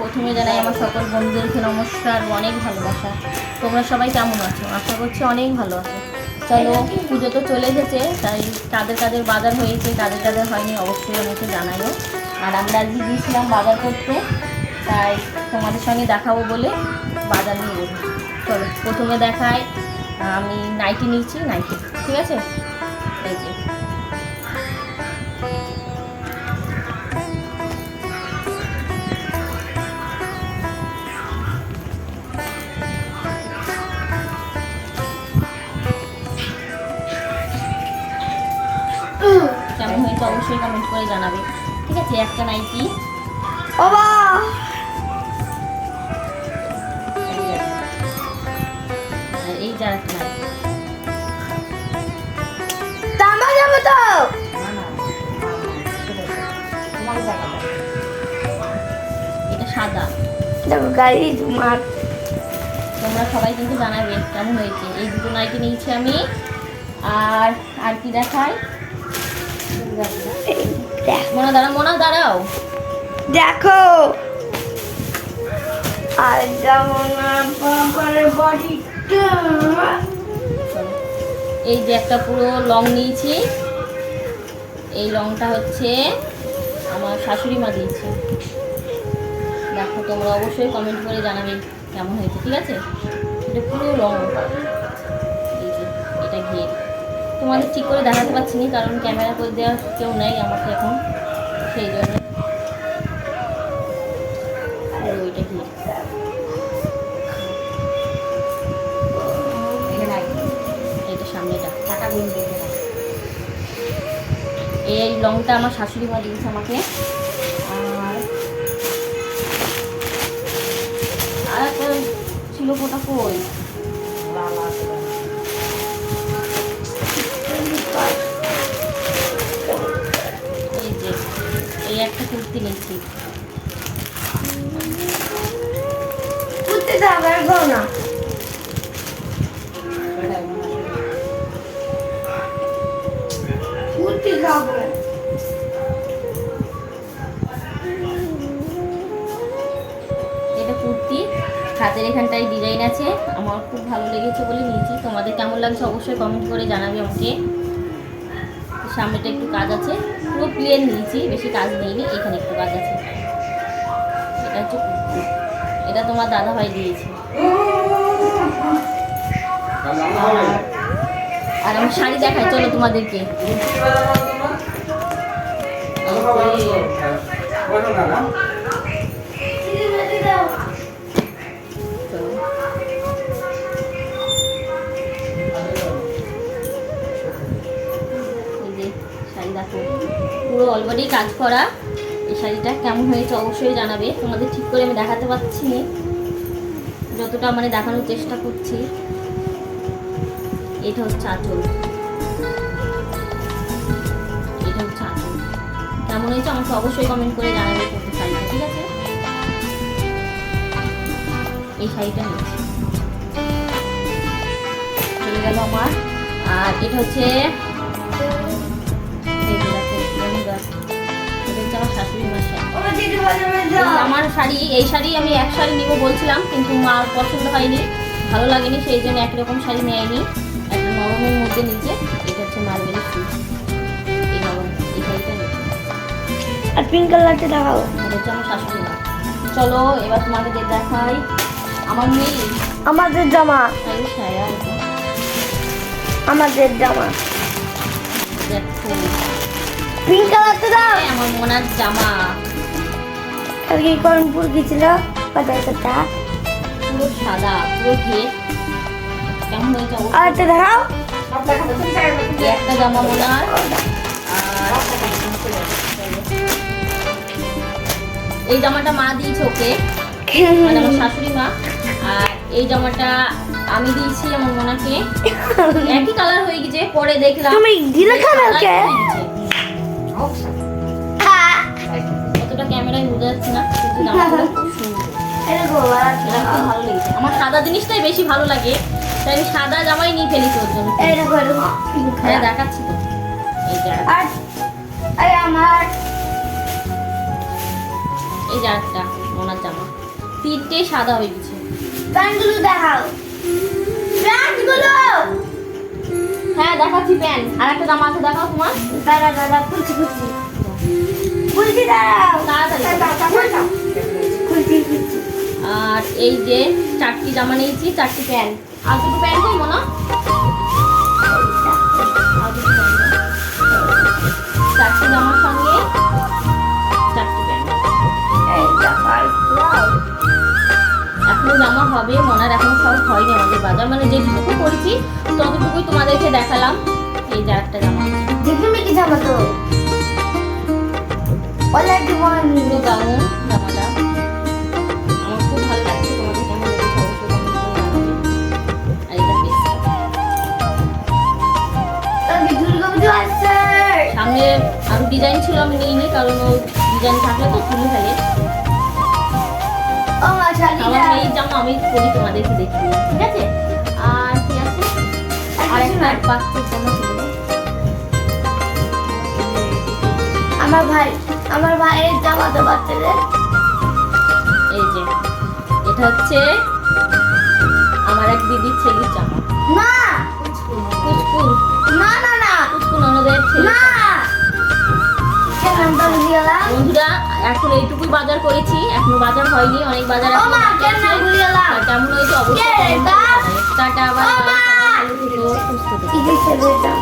প্রথমে জানাই আমার সকল বন্ধুদেরকে নমস্কার, অনেক ভালোবাসা। তোমরা সবাই কেমন আছো? আশা করছি অনেক ভালো আছো। চলো, পুজো তো চলে এসেছে, তাই কাদের কাদের বাজার হয়েছে, কাদের কাদের হয়নি অবশ্যই আমাকে জানাইও। আর আমরা আজকে গিয়েছিলাম বাজার করতে, তাই তোমাদের সঙ্গে দেখাবো বলে বাজার নিয়ে চলো, প্রথমে দেখায় আমি নাইটি নিয়েছি নাইটি ঠিক আছে? এই যে। অবশ্যই কমেন্ট করে জানাবে। ঠিক আছে একটা নাইটি বাবা এই যার একটা তামা যাব তো? এটা সাদা। দেখো গাড়ি তোমার তোমরা সবাই কিন্তু জানাবে কেমন হয়েছে। এই দুটো নাইটি নিয়েছি আমি। আর আর কি দেখাই এই দেখ মোনা দাঁড়াও মোনা দাঁড়াও। দেখো। আর যেমন। এই যে একটা পুরো লং নিয়েছি। এই লংটা হচ্ছে আমার শাশুড়ি মা দিয়েছে। দেখো তোমরা অবশ্যই কমেন্ট করে জানাবে কেমন হয়েছে ঠিক আছে? এটা পুরো লং তোমাদের ঠিক করে দেখাতে পারছি না, কারণ ক্যামেরা করে দেওয়ার কেউ নেই আমাকে এখন, সেই জন্য। ওইটা ঘিয়ে এটা সামনেটা। এই লংটা আমার শাশুড়ি মা দিয়েছে আমাকে। আর ছিল কোটা কই? এই একটা কুর্তি নিয়েছি। যাবার না। এটা কুর্তি। হাতের এখানটায় ডিজাইন আছে। আমার খুব ভালো লেগেছে বলে নিয়েছি। তোমাদের কেমন লাগছে অবশ্যই কমেন্ট করে জানাবে আমাকে। সামনেটা একটু কাজ আছে। পুরো প্লেন নিয়েছি, বেশি কাজ নেইনি এখানে একটু কাজ আছে। এটা হচ্ছে এটা তোমার দাদাভাই দিয়েছে। আর আমার শাড়ি দেখাই, চলো তোমাদেরকে। পুরো অলরেডি কাজ করা। এই শাড়িটা কেমন হয়েছে অবশ্যই জানাবে। তোমাদের ঠিক করে আমি দেখাতে পারছি যতটা মানে দেখানোর চেষ্টা করছি। এটা হচ্ছে আঁচল। এটা হচ্ছে আঁচল। কেমন হয়েছে আমাকে অবশ্যই কমেন্ট করে জানাবে কোন শাড়িটা, ঠিক আছে? এই শাড়িটা নিয়েছি চলে গেল আমার। আর এটা হচ্ছে আমার শাড়ি এই শাড়ি আমি এক শাড়ি নিব বলছিলাম কিন্তু মা পছন্দ হয়নি ভালো লাগেনি সেই জন্য একরকম শাড়ি নেয়নি। একটা নরমের মধ্যে নিচে এটা হচ্ছে মার্বেল ফুল। এই নরম এই শাড়িটা নিয়েছি আর পিঙ্ক কালারটা দেখাও। এটা হচ্ছে আমার শাশুড়ি মা। চলো এবার তোমাকে দেখাই আমার মেয়ে। আমাদের জামা। আমাদের জামা। দেখো। পিঙ্ক কালারটা দাও। আমার মোনার জামা। কালকে করমপুর গেছিল বাজার করতে পুরো সাদা পুরো ঘিয়ে। কেমন হয়েছে আর একটা জামা আর এই জামাটা মা দিয়েছে ওকে। মানে আমার শাশুড়ি মা। আর এই জামাটা আমি দিয়েছি আমার মোনাকে। একই কালার হয়ে গেছে পরে দেখলাম। তুমি কতটা ক্যামেরায় বোঝা যাচ্ছে না কিন্তু জামাটা খুব সুন্দর। এটা খুব ভালো লেগেছে। আমার সাদা জিনিসটাই বেশি ভালো লাগে তাই আমি সাদা জামাই নিয়ে ফেলেছি ওর জন্য। হ্যাঁ দেখাচ্ছি তো। এই আমার। এই একটা মোনার জামা। তিনটে সাদা হয়ে গেছে। প্যান্টগুলো দেখাও। প্যান্টগুলো! হ্যাঁ দেখাচ্ছি প্যান্ট। আর একটা জামা আছে দেখাও তোমার। দাঁড়া দাঁড়া খুলছি খুলছি। খুলছি দাঁড়াও খুলছি খুলছি। আর এই যে চারটি জামা নিয়েছি চারটি প্যান্ট। আর দুটো প্যান্ট মোনা। প্যান্ট দাও। চারটি জামার সঙ্গে চারটি প্যান্ট। এখনও জামা হবে মনার এখন সব হয়নি আমাদের বাজার। মানে যেটুকু করেছি ততটুকুই তোমাদেরকে দেখালাম। এই যে একটা জামা। দেখবি কি জামা তো? ওলা জীবন পুরো গাউন জামাটা আমার খুব ভালো লাগছে তোমাদের কেমন লেগেছে অবশ্যই comment করে জানাবে। আর এটা বেস্ট তবে দুর্গা পুজো আসছে সামনে আরও ডিজাইন ছিল আমি নিইনি কারণ ও ডিজাইন থাকলে তো তুলে ফেলে আমার এই জামা আমি পরি তোমাদেরকে দেখি ঠিক আছে? আর কি আছে? আর একটা বাচ্চার জামা ছিল? আমার ভাই আমার ভাইয়ের জামা তো বাচ্চাদের এই যে এটা হচ্ছে আমার এক দিদির ছেলের জামা। না কুচকুন না না না। কুচকুন ননদের ছেলে বন্ধুরা এখন এইটুকুই বাজার করেছি। এখনও বাজার হয়নি অনেক বাজার কেমন হয়েছে অবশ্যই। টাটা সুস্থ ছেলেটা